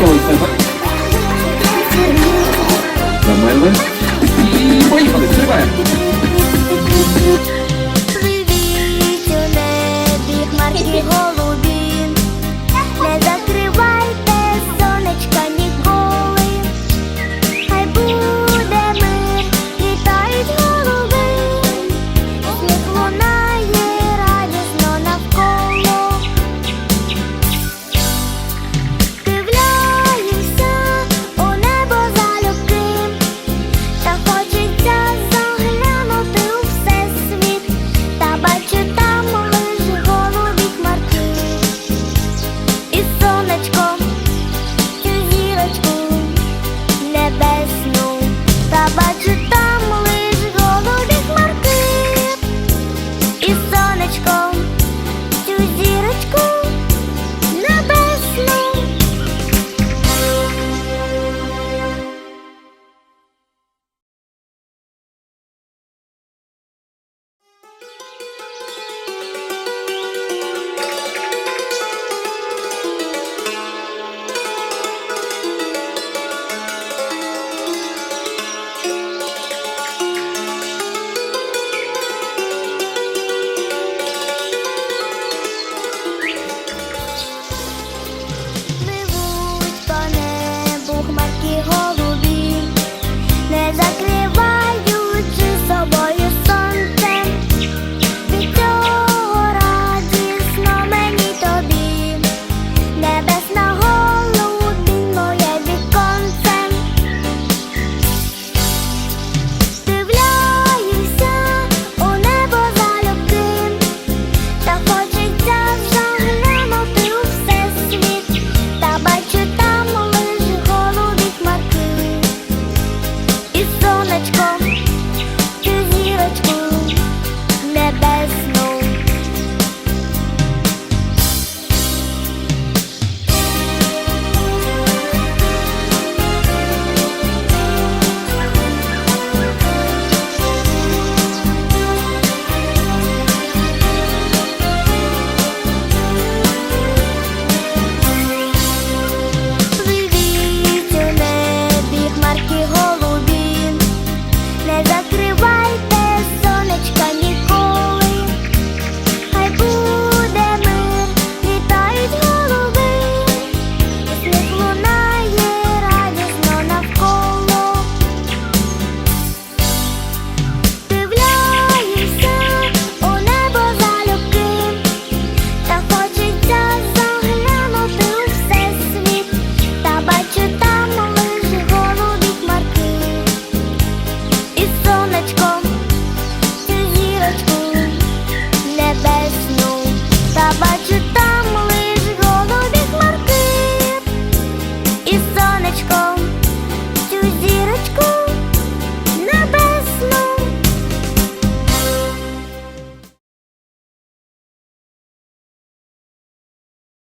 Вимкнулися. Замерли. І поїхали, стрибаємо. Привіт у небі, хмарки голова.